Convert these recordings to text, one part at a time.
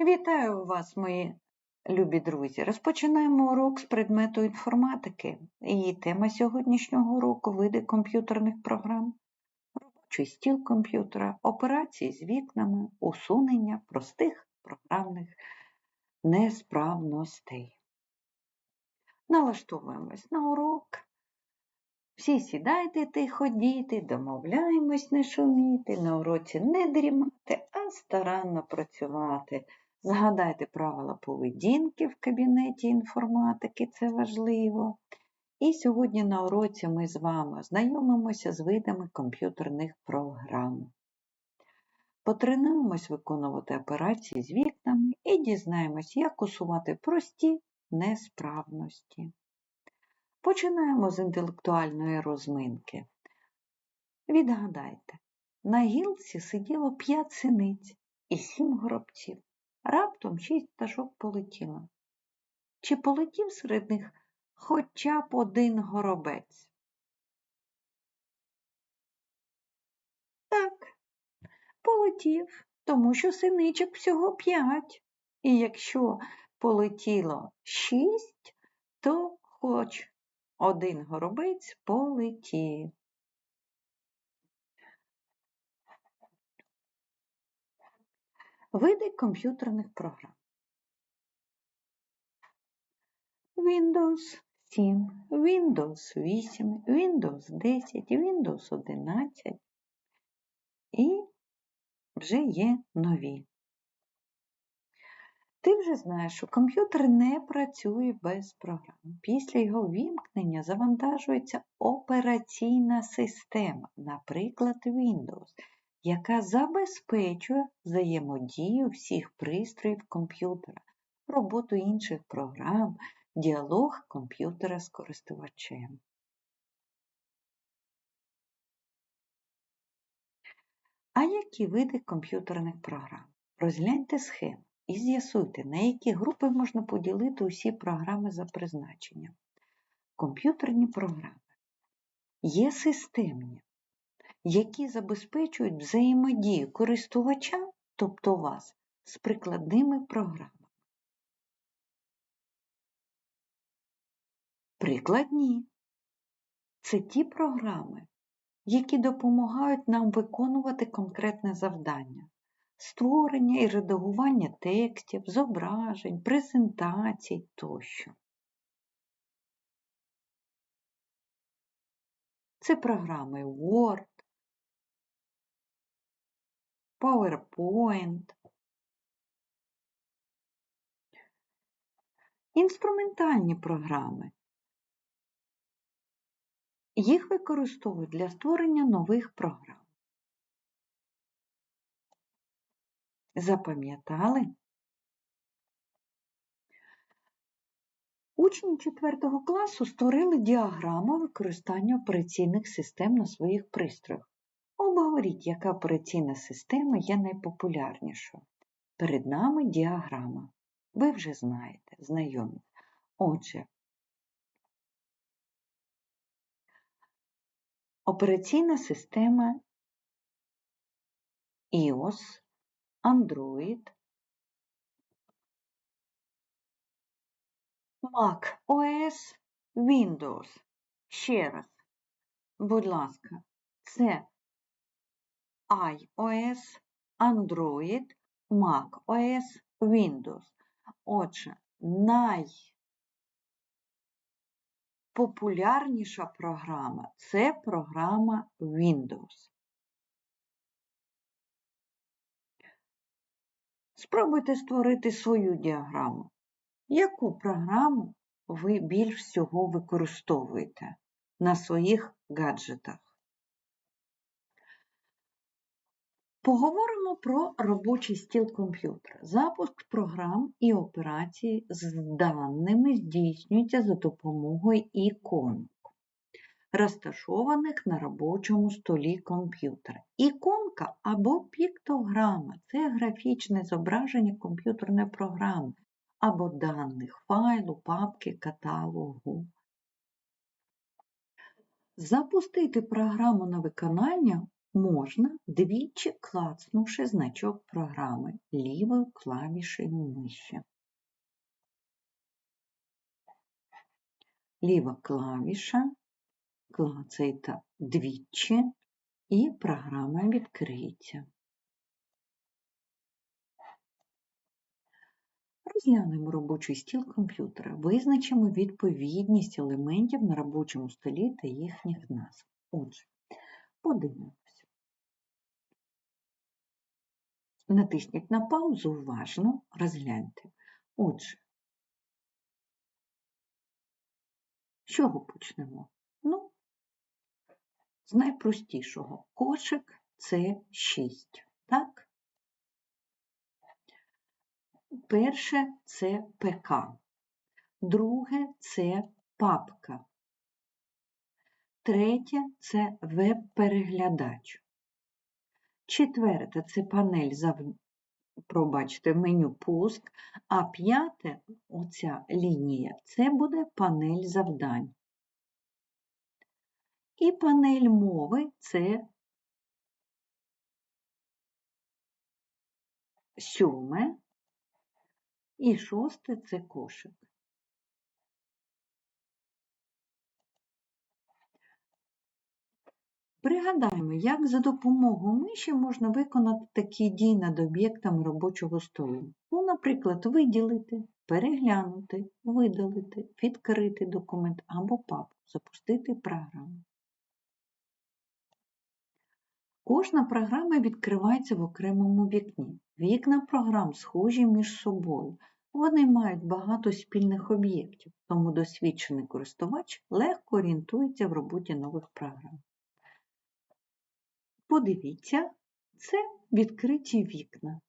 Вітаю вас, мої любі друзі! Розпочинаємо урок з предмету інформатики. І тема сьогоднішнього уроку види комп'ютерних програм, робочий стіл комп'ютера, операції з вікнами, усунення простих програмних несправностей. Налаштовуємось на урок. Всі сідайте тихо, діти, домовляємось не шуміти, на уроці не дрімати, а старанно працювати. Згадайте правила поведінки в кабінеті інформатики, це важливо. І сьогодні на уроці ми з вами знайомимося з видами комп'ютерних програм. Потренуємось виконувати операції з вікнами і дізнаємось, як усувати прості несправності. Починаємо з інтелектуальної розминки. Відгадайте, на гілці сиділо п'ять синиць і сім горобців. Раптом шість пташок полетіло. Чи полетів серед них хоча б один горобець? Так, полетів, тому що синичок всього п'ять. І якщо полетіло шість, то хоч один горобець полетів. Види комп'ютерних програм. Windows 7, Windows 8, Windows 10, Windows 11 і вже є нові. Ти вже знаєш, що комп'ютер не працює без програм. Після його вімкнення завантажується операційна система, наприклад, Windows яка забезпечує взаємодію всіх пристроїв комп'ютера, роботу інших програм, діалог комп'ютера з користувачем. А які види комп'ютерних програм? Розгляньте схему і з'ясуйте, на які групи можна поділити усі програми за призначенням. Комп'ютерні програми є системні, які забезпечують взаємодію користувача, тобто вас, з прикладними програмами. Прикладні це ті програми, які допомагають нам виконувати конкретне завдання, створення і редагування текстів, зображень, презентацій тощо. Це програми Word, PowerPoint. Інструментальні програми. Їх використовують для створення нових програм. Запам'ятали? Учні 4 класу створили діаграму використання операційних систем на своїх пристроях. Обговоріть, яка операційна система є найпопулярнішою. Перед нами діаграма. Ви вже знаєте, знайомі. Отже, операційна система iOS, Android, Mac OS, Windows. Ще раз, будь ласка, це iOS, Android, macOS, Windows. Отже, найпопулярніша програма це програма Windows. Спробуйте створити свою діаграму. Яку програму ви більш всього використовуєте на своїх гаджетах? Поговоримо про робочий стіл комп'ютера. Запуск програм і операцій з даними здійснюється за допомогою іконок, розташованих на робочому столі комп'ютера. Іконка або піктограма це графічне зображення комп'ютерної програми або даних файлу, папки, каталогу. Запустити програму на виконання можна двічі клацнувши значок програми лівою клавішею миші. Ліва клавіша клацаєте двічі і програма відкриється. Розглянемо робочий стіл комп'ютера, визначимо відповідність елементів на робочому столі та їхніх назв. Отже, подивимося. Натисніть на паузу уважно, розгляньте. Отже, з чого почнемо? Ну, з найпростішого. Кошик це 6, так? Перше це ПК, друге це папка, третє це веб-переглядач. Четверте це панель зав... пробачте, меню пуск, а п'яте, оця лінія, це буде панель завдань. І панель мови це сьоме, і шосте це кошик. Пригадаємо, як за допомогою миші можна виконати такі дії над об'єктами робочого столу. Ну, наприклад, виділити, переглянути, видалити, відкрити документ або папку, запустити програму. Кожна програма відкривається в окремому вікні. Вікна програм схожі між собою. Вони мають багато спільних об'єктів, тому досвідчений користувач легко орієнтується в роботі нових програм. Подивіться, це відкриті вікна.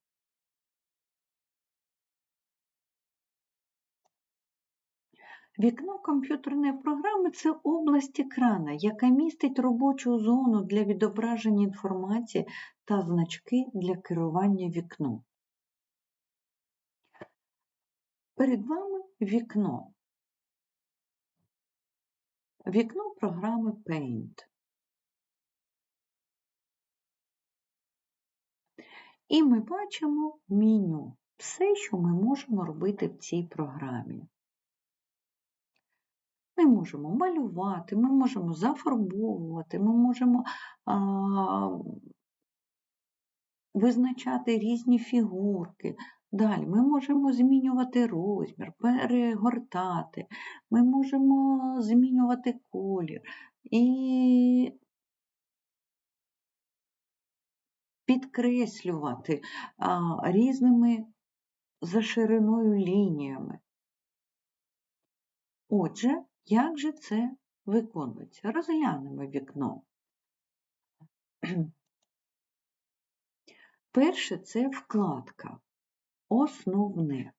Вікно комп'ютерної програми це область екрана, яка містить робочу зону для відображення інформації та значки для керування вікном. Перед вами вікно. Вікно програми Paint. І ми бачимо меню. Все, що ми можемо робити в цій програмі. Ми можемо малювати, ми можемо зафарбовувати, ми можемо а, визначати різні фігурки. Далі ми можемо змінювати розмір, перегортати, ми можемо змінювати колір і підкреслювати а, різними за шириною лініями. Отже, як же це виконується? Розглянемо вікно. Перше це вкладка, основне.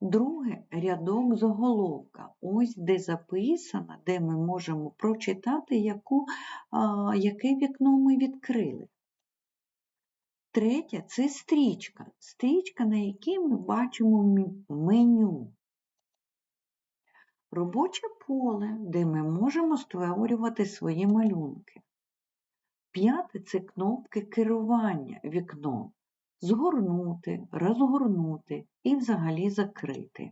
Друге рядок заголовка. Ось де записано, де ми можемо прочитати, яку, а, яке вікно ми відкрили. Третє це стрічка. Стрічка, на якій ми бачимо меню. Робоче поле, де ми можемо створювати свої малюнки. П'яте це кнопки керування вікном. Згорнути, розгорнути і взагалі закрити.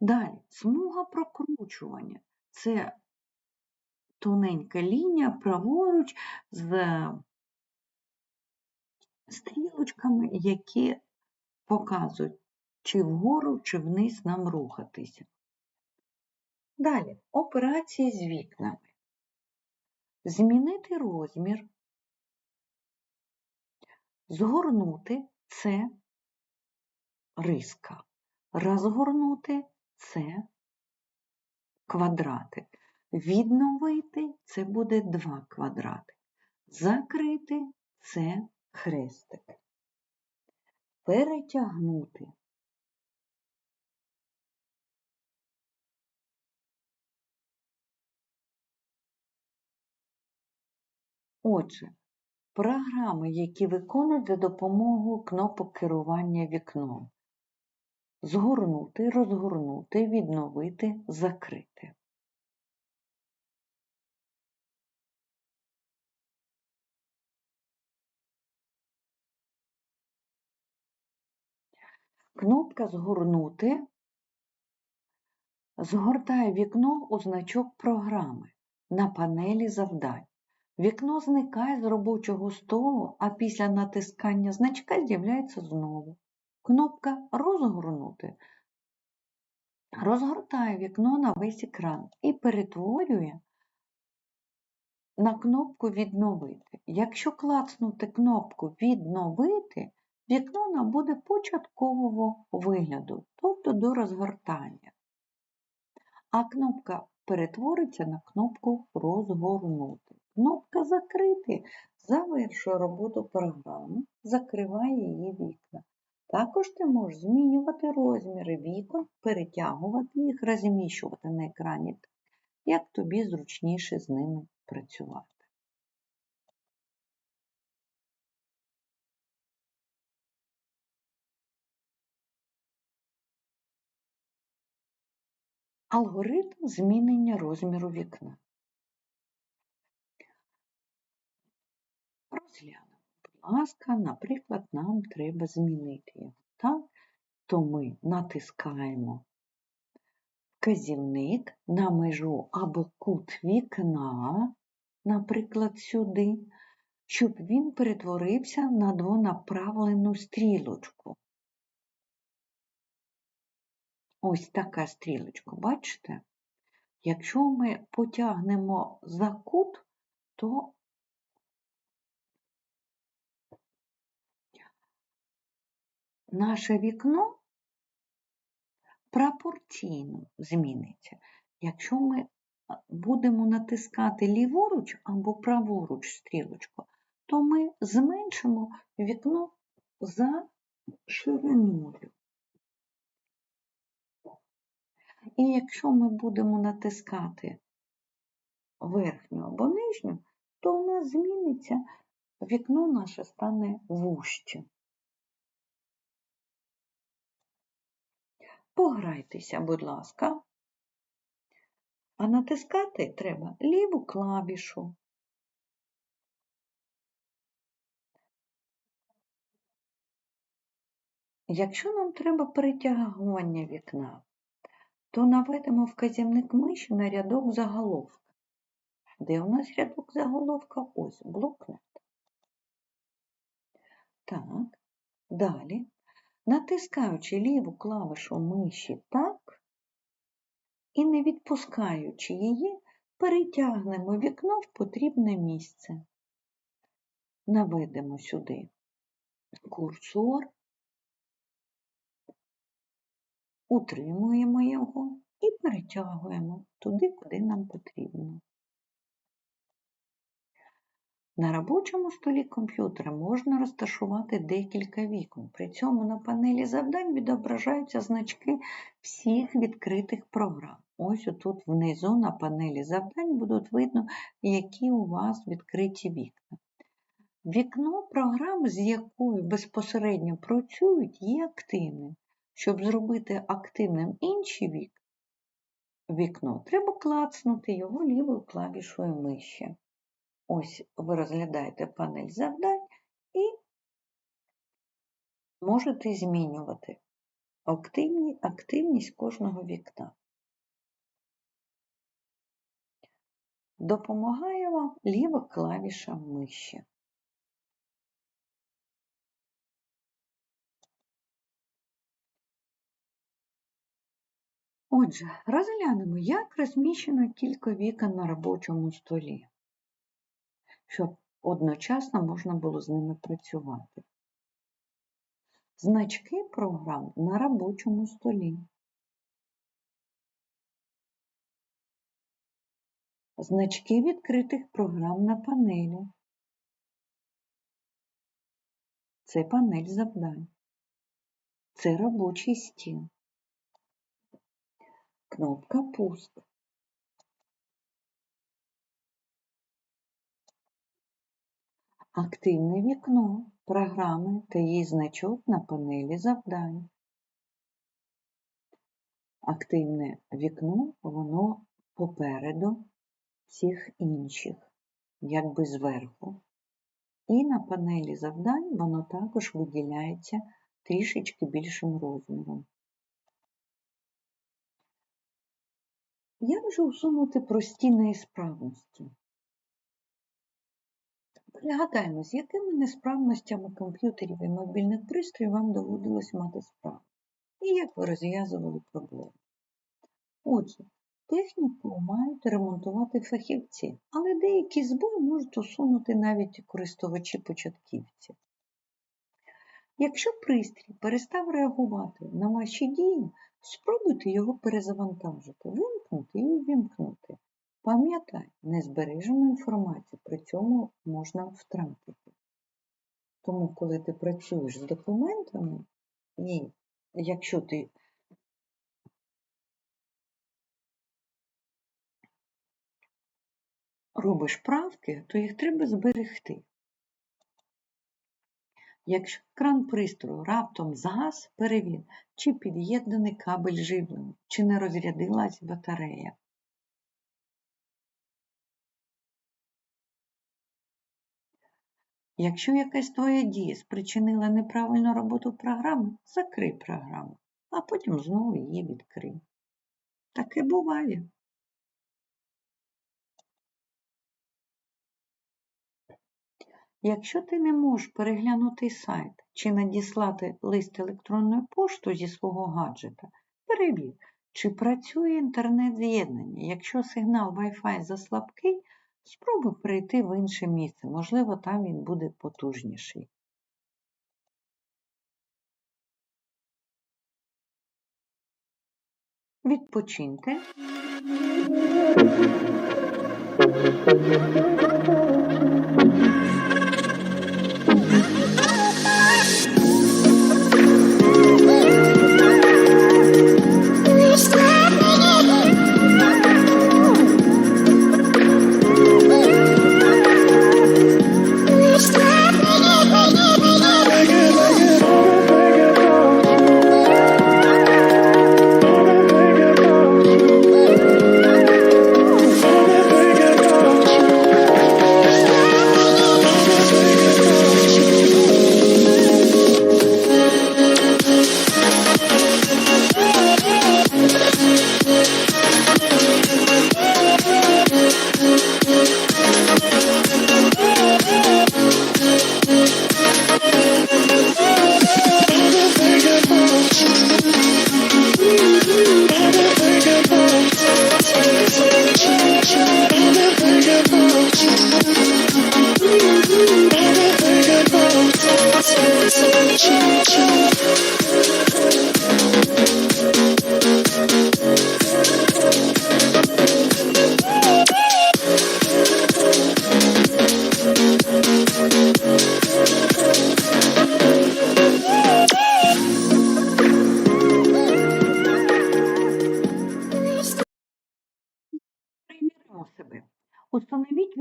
Далі смуга прокручування це тоненька лінія праворуч з стрілочками, які показують, чи вгору, чи вниз нам рухатися. Далі операції з вікнами. Змінити розмір, згорнути це риска, розгорнути це квадратик. Відновити це буде два квадрати. Закрити це хрестик. Перетягнути Отже, програми, які виконують за допомогою кнопок керування вікном. Згорнути, розгорнути, відновити, закрити. Кнопка Згорнути згортає вікно у значок програми на панелі завдань. Вікно зникає з робочого столу, а після натискання значка з'являється знову. Кнопка Розгорнути розгортає вікно на весь екран і перетворює на кнопку Відновити. Якщо клацнути кнопку Відновити, вікно набуде початкового вигляду, тобто до розгортання. А кнопка перетвориться на кнопку Розгорнути. Кнопка Закрити завершує роботу програми, закриває її вікна. Також ти можеш змінювати розміри вікон, перетягувати їх, розміщувати на екрані як тобі зручніше з ними працювати. Алгоритм змінення розміру вікна. Розглянемо. Будь ласка, наприклад, нам треба змінити його. Так? То ми натискаємо вказівник на межу або кут вікна, наприклад, сюди, щоб він перетворився на двонаправлену стрілочку. Ось така стрілочка, бачите? Якщо ми потягнемо за кут, то наше вікно пропорційно зміниться. Якщо ми будемо натискати ліворуч або праворуч стрілочку, то ми зменшимо вікно за шириною. І якщо ми будемо натискати верхню або нижню, то у нас зміниться, вікно наше стане вужче. Пограйтеся, будь ласка. А натискати треба ліву клавішу. Якщо нам треба перетягування вікна, то наведемо вказівник миші на рядок заголовка. Де у нас рядок заголовка? Ось блокнот. Так, далі, натискаючи ліву клавішу миші так і не відпускаючи її, перетягнемо вікно в потрібне місце. Наведемо сюди курсор утримуємо його і перетягуємо туди, куди нам потрібно. На робочому столі комп'ютера можна розташувати декілька вікон. При цьому на панелі завдань відображаються значки всіх відкритих програм. Ось тут внизу на панелі завдань будуть видно, які у вас відкриті вікна. Вікно програм, з якою безпосередньо працюють, є активним. Щоб зробити активним інші вік, вікно, треба клацнути його лівою клавішою миші. Ось ви розглядаєте панель завдань і можете змінювати активні, активність кожного вікна. Допомагає вам ліва клавіша миші. Отже, розглянемо, як розміщено кілька вікон на робочому столі, щоб одночасно можна було з ними працювати. Значки програм на робочому столі. Значки відкритих програм на панелі. Це панель завдань. Це робочий стіл кнопка Пуск. Активне вікно програми та її значок на панелі завдань. Активне вікно, воно попереду всіх інших, якби зверху. І на панелі завдань воно також виділяється трішечки більшим розміром. Як же усунути прості неісправності? Пригадаємо, з якими несправностями комп'ютерів і мобільних пристроїв вам доводилось мати справу, і як ви розв'язували проблеми. Отже, техніку мають ремонтувати фахівці, але деякі збої можуть усунути навіть користувачі-початківці. Якщо пристрій перестав реагувати на ваші дії, спробуйте його перезавантажити, вимкнути і увімкнути. Пам'ятай, незбережену інформацію при цьому можна втратити. Тому, коли ти працюєш з документами, і якщо ти робиш правки, то їх треба зберегти. Якщо екран пристрою раптом згас, перевір, чи під'єднаний кабель живлення, чи не розрядилась батарея. Якщо якась твоя дія спричинила неправильну роботу програми, закрий програму, а потім знову її відкрий. Таке буває. Якщо ти не можеш переглянути сайт чи надіслати лист електронною поштою зі свого гаджета, перевір, чи працює інтернет-з'єднання. Якщо сигнал Wi-Fi заслабкий, спробуй перейти в інше місце, можливо, там він буде потужніший. Відпочиньте.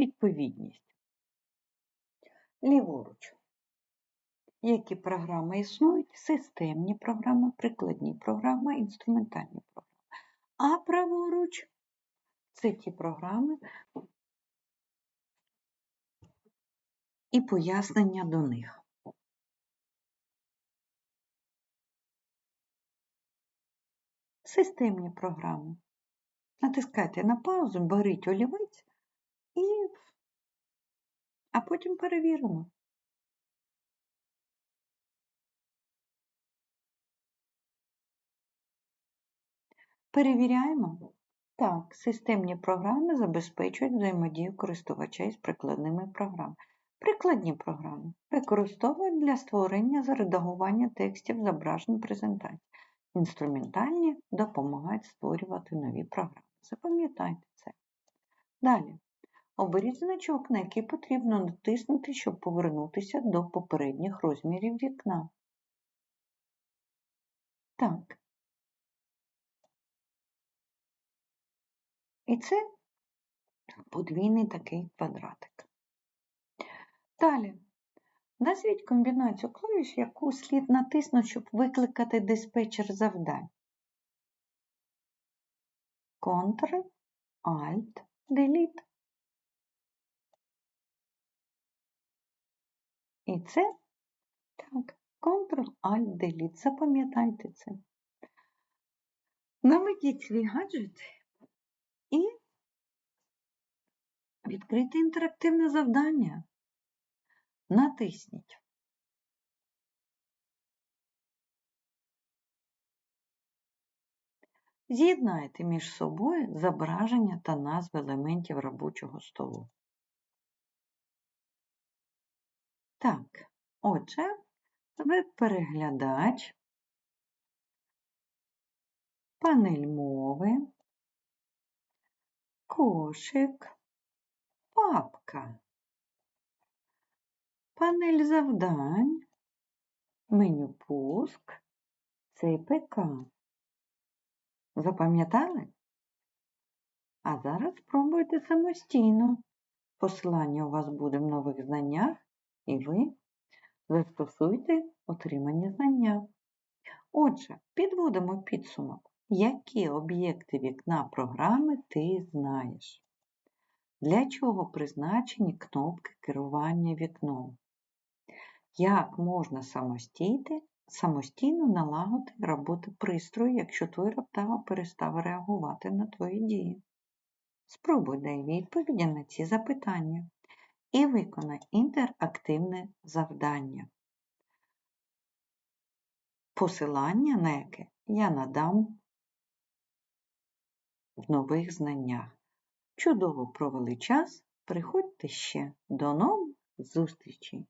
Відповідність. Ліворуч. Які програми існують? Системні програми, прикладні програми, інструментальні програми. А праворуч це ті програми і пояснення до них. Системні програми. Натискайте на паузу, беріть олівець і а потім перевіримо. Перевіряємо. Так, системні програми забезпечують взаємодію користувача із прикладними програмами. Прикладні програми використовують для створення за редагування текстів зображень презентацій. Інструментальні допомагають створювати нові програми. Запам'ятайте це. Далі. Оберіть значок, на який потрібно натиснути, щоб повернутися до попередніх розмірів вікна. Так. І це подвійний такий квадратик. Далі. Назвіть комбінацію клавіш, яку слід натиснути, щоб викликати диспетчер завдань. Ctrl, Alt, Delete. І це так, Ctrl-Alt-Delete. Запам'ятайте це. Наведіть свій гаджет і відкрийте інтерактивне завдання. Натисніть. З'єднайте між собою зображення та назви елементів робочого столу. Так, отже, веб-переглядач, панель мови, кошик, папка, панель завдань, меню пуск, ЦПК. Запам'ятали? А зараз спробуйте самостійно. Посилання у вас буде в нових знаннях, і ви застосуйте отримані знання. Отже, підводимо підсумок. Які об'єкти вікна програми ти знаєш? Для чого призначені кнопки керування вікном? Як можна самостійно, самостійно налагодити роботу пристрою, якщо той раптово перестав реагувати на твої дії? Спробуй дай відповіді на ці запитання і виконай інтерактивне завдання, посилання на яке я надам в нових знаннях. Чудово провели час, приходьте ще. До нових зустрічей!